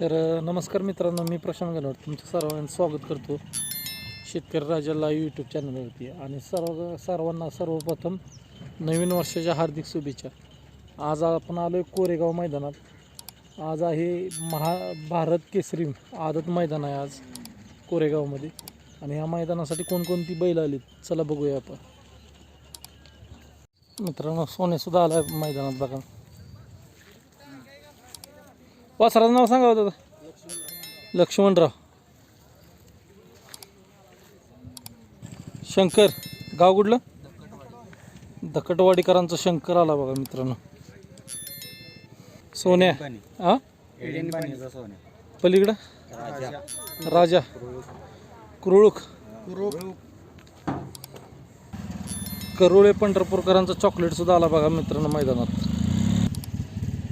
तर नमस्कार मित्रांनो मी प्रशांत गणवत तुमचं सर्वांचं स्वागत करतो शेतकरी राजा लाईव्ह यूट्यूब चॅनलवरती. आणि सर्व सर्वांना सर्वप्रथम नवीन वर्षाच्या हार्दिक शुभेच्छा. आज आपण आलो आहे कोरेगाव मैदानात. आज आहे महा भारत केसरी आदत मैदान आहे आज कोरेगावमध्ये. आणि ह्या मैदानासाठी कोणकोणती बैल आली चला बघूया आपण. मित्रांनो सोनेसुद्धा आला आहे मैदानात बघा. वासराचं नाव सांगा होतं लक्ष्मणराव. शंकर गाव कुठलं? दकटवाडीकरांचा शंकर आला बघा मित्रांनो. सोन्या. हा? पलीकडं? राजा. कुरुळूक करुळे पंढरपूरकरांचा चॉकलेट सुद्धा आला बघा मित्रांनो मैदानात.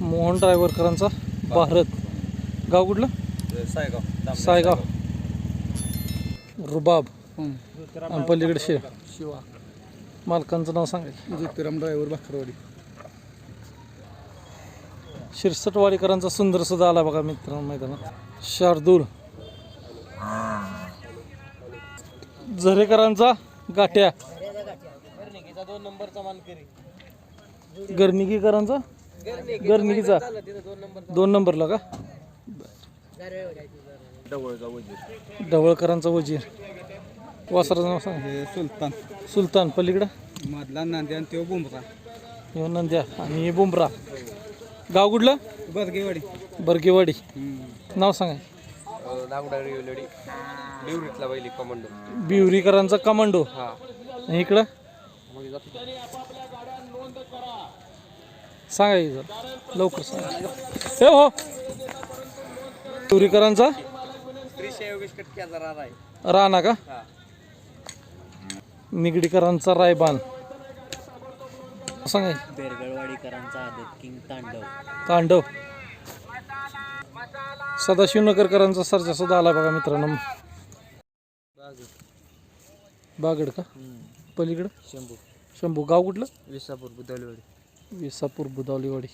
मोहन ड्रायव्हरकरांचा भारत. गाव कुठलं? सायगाव सायगाव. रुबाब. आणि पलीकडे शे शिवा. मालकांचं नाव सांगायचं ज्योतिराम ड्रायव्हर भाकरवाडी. शिरसटवाडीकरांचा सुंदर सुद्धा आला बघा मित्रांनो मैदानात. शार्दूल. झरेकरांचा गाठ्या दोन नंबरचा मानकरी. गर्निकीकरांचा गर्निकीचा दोन नंबरला का? डवळचा वजीर ढवळकरांचा वजीर. वासराचं नाव सांग. हे सुलतान. सुलतान पलीकडं? मधला नांदी आणि तो बुमरा. ह्यो नंद्या आणि हे बुमरा. गाव कुठलं? बसगेवाडी बर्गेवाडी. नाव सांगा. नागडागडी निवृत्तला पहिली कमांडो. बिवरीकरांचा कमांडो. हा. आणि इकडं? सांगा इथं लवकर सांगा. हे. हो आहे. राणा का? निगडीकरांचा रायबान. सांगा बेरगळवाडीकरांचा आदत किंग तांडव. तांडव. सदाशिवनगरकरांचा सरजा सुद्धा आला बघा मित्रांनो. बागड. का? पलीकडं? शंभू. शंभू. गाव कुठलं? विसापूर बुधवलीवाडी विसापूर बुधावलीवाडी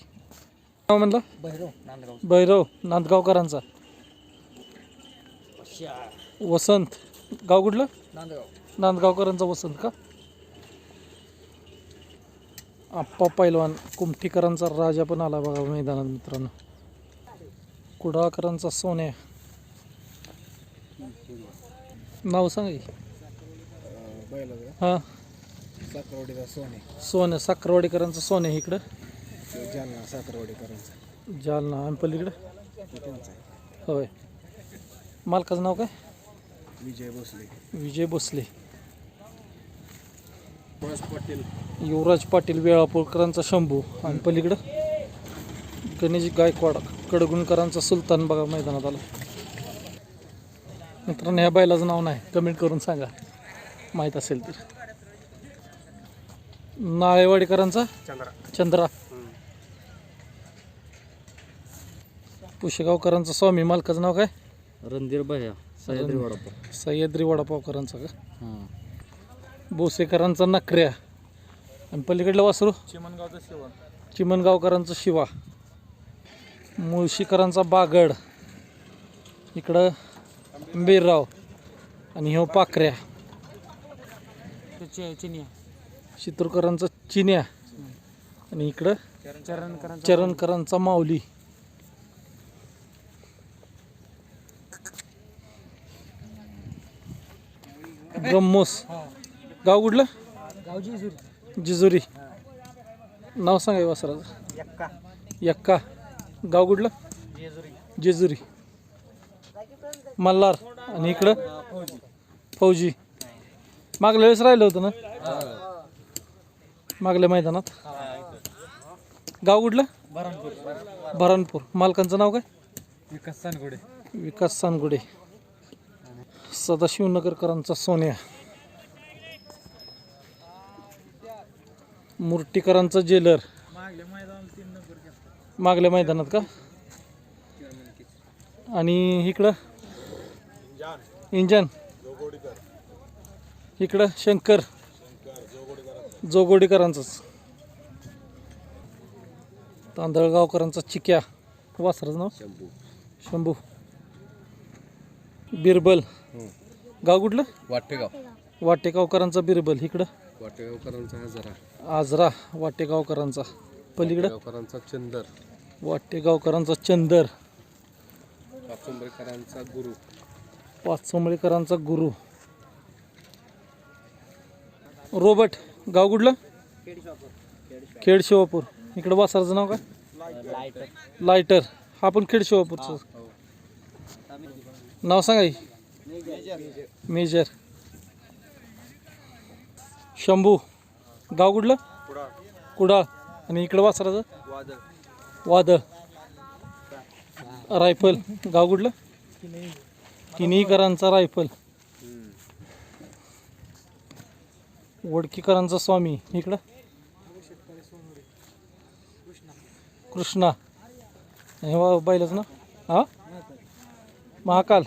नाव म्हणलं? भैरव नांदगाव भैरव नांदगावकरांचा. वसंत. गाव कुठलं? नांदगाव नांदगावकरांचा वसंत का? आप्पा पैलवान कुमठीकरांचा राजा पण आला बघा मैदानात मित्रांनो. कुडाळकरांचा सोन्या. नाव सांगा की. बैलाचा हां. साखरवाडीचा सोने. सोन्या साखरवाडीकरांचा सोन्या इकडं. जालना साखरवाडीकरांचा. जालना आणि पलीकडं. त्यांचा होय. मालकाचं नाव काय? विजय भोसले. विजय भोसले. सुभाष पाटील. युवराज पाटील वेळापूरकरांचा शंभू आणि पलीकडं गणेश गायकवाड कडगुणकरांचा सुलतान बघा मैदानात आला. मित्रांनो ह्या बैलाचं नाव नाही. कमेंट करून सांगा. माहीत असेल तर. नाळेवाडीकरांचा चंद्रा. चंद्रा. पुशेगावकरांचा स्वामी मालकाचं नाव काय? रणधीर भैया सह्याद्री वडापाव. सह्याद्री वडापावकरांचा का? हां. बोसेकरांचा नकऱ्या. आणि पलीकडलं वासरू? चिमणगावचा शिवण चिमणगावकरांचा शिवा. मुळशीकरांचा बागड. इकडं बेरराव आणि ह्यो पाखऱ्या. चिनिया. चित्रकरांचा चिन्या. आणि इकडं चरण चरणकरांचा माऊली. ब्रह्मोस. गाव कुठलं? जिजुरी. नाव सांगा वासराचं. एक्का यक्का. गाव कुठलं? जेजुरी. मल्हार. आणि इकडं? फौजी. मागल्या वेळेस राहिलं होतं ना? मागल्या मैदानात? गाव कुठलं? भरणपूर मालकांचं नाव काय? विकास सानगोडे. विकास सानगुडे. सदाशिवनगरकरांचा सोन्या. मूर्तीकरांचा जेलर. मागल्या मैदानात का? आणि इकडं? इंजन. इकडं शंकर. जोगोडीकरांचंच. तांदळगावकरांचा चिक्या. वासराचं नाव? शंभू. शंभू. बिरबल. गाव कुठलं? वाटेगाव. वाटेगावकरांचा बिरबल. इकडं? वाटेगावकरांचा जरा आजरा. वाटेगावकरांचा. पलीकडं? गावकरांचा चंदर. वाटेगावकरांचा चंदर. पाचुंबरेकरांचा गुरु. पाचसोमळेकरांचा गुरु. रोबट. गाव कुठलं? खेड शिवापूर इकडं वासारचं नाव काय? लायटर. हा पण खेड शिवापूरचं नाव सांगा मेजर. शंभू. गाव कुठलं? कुडाळ. आणि इकडं वासराचं? वादळ. रायफल. गाव कुठलं? किनीकरांचा रायफल. वडकीकरांचा स्वामी. इकडं. कृष्णा. हे वा- ना हा? महाकाल.